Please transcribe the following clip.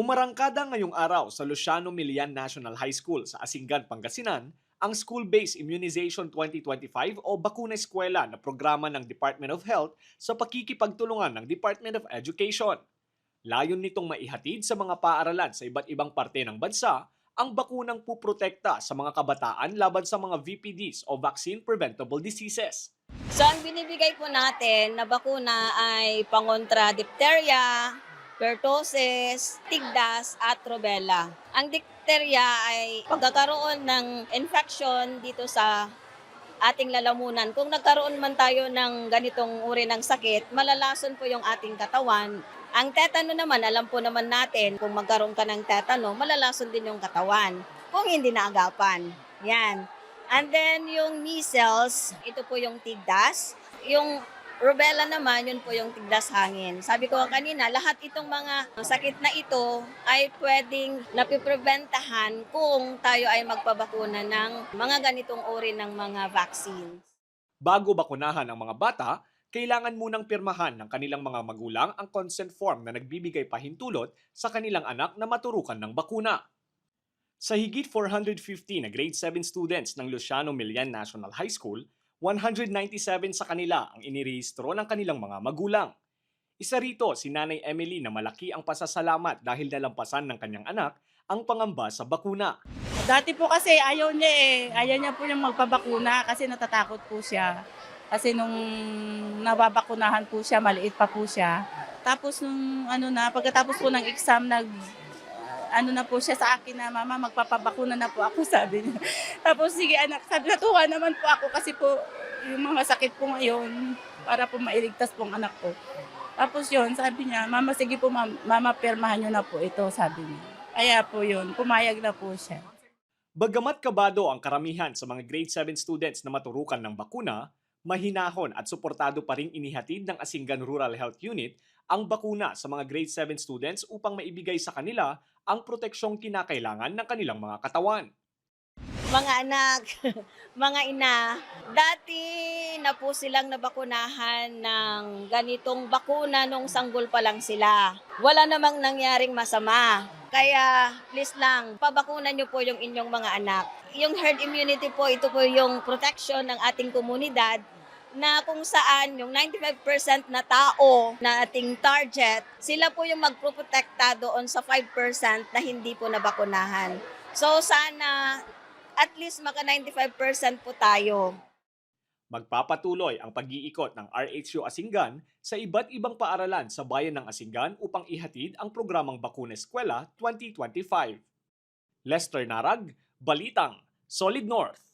Umarangkada ngayong araw sa Luciano Milian National High School sa Asingan, Pangasinan ang School-Based Immunization 2025 o Bakuna Eskwela na programa ng Department of Health sa pakikipagtulungan ng Department of Education. Layon nitong maihatid sa mga paaralan sa iba't ibang parte ng bansa ang bakunang puprotekta sa mga kabataan laban sa mga VPDs o Vaccine Preventable Diseases. So, ang binibigay po natin na bakuna ay pangontra diphtheria, pertussis, tigdas, at rubella. Ang diphtheria ay pagkakaroon ng infection dito sa ating lalamunan. Kung nagkaroon man tayo ng ganitong uri ng sakit, malalason po yung ating katawan. Ang tetano naman, alam po naman natin, kung magkaroon ka ng tetano, malalason din yung katawan. Kung hindi naagapan. Yan. And then yung measles, ito po yung tigdas. Yung rubella naman, yun po yung tigdas hangin. Sabi ko kanina, lahat itong mga sakit na ito ay pwedeng napipreventahan kung tayo ay magpabakuna ng mga ganitong uri ng mga vaccines. Bago bakunahan ang mga bata, kailangan munang pirmahan ng kanilang mga magulang ang consent form na nagbibigay pahintulot sa kanilang anak na maturukan ng bakuna. Sa higit 450 na grade 7 students ng Luciano Milian National High School, 197 sa kanila ang inirehistro ng kanilang mga magulang. Isa rito si Nanay Emily na malaki ang pasasalamat dahil nalampasan ng kanyang anak ang pangamba sa bakuna. Dati po kasi ayaw niya eh. Ayaw niya po yung magpabakuna kasi natatakot po siya. Kasi nung nababakunahan po siya, maliit pa po siya. Tapos nung ano na, pagkatapos po ng exam, nag ano na po siya sa akin na, Mama, magpapabakuna na po ako, sabi niya. Tapos, sige anak, sabi natuwa naman po ako kasi po, yung mga sakit po ngayon, para po mailigtas po ang anak ko. Tapos yun, sabi niya, Mama, sige po, mama, mama permahan niyo na po ito, sabi niya. Kaya po yun, pumayag na po siya. Bagamat kabado ang karamihan sa mga grade 7 students na maturukan ng bakuna, mahinahon at suportado pa rin inihatid ng Asingan Rural Health Unit ang bakuna sa mga grade 7 students upang maibigay sa kanila ang proteksyong kinakailangan ng kanilang mga katawan. Mga anak, mga ina, dati na po silang nabakunahan ng ganitong bakuna nung sanggol pa lang sila. Wala namang nangyaring masama. Kaya please lang, pabakunan niyo po yung inyong mga anak. Yung herd immunity po, ito po yung protection ng ating komunidad na kung saan yung 95% na tao na ating target, sila po yung magproprotekta doon sa 5% na hindi po nabakunahan. So sana at least maka 95% po tayo. Magpapatuloy ang pag-iikot ng RHU Asingan sa iba't ibang paaralan sa bayan ng Asingan upang ihatid ang programang Bakuna Eskwela 2025. Lester Narag, Balitang, Solid North.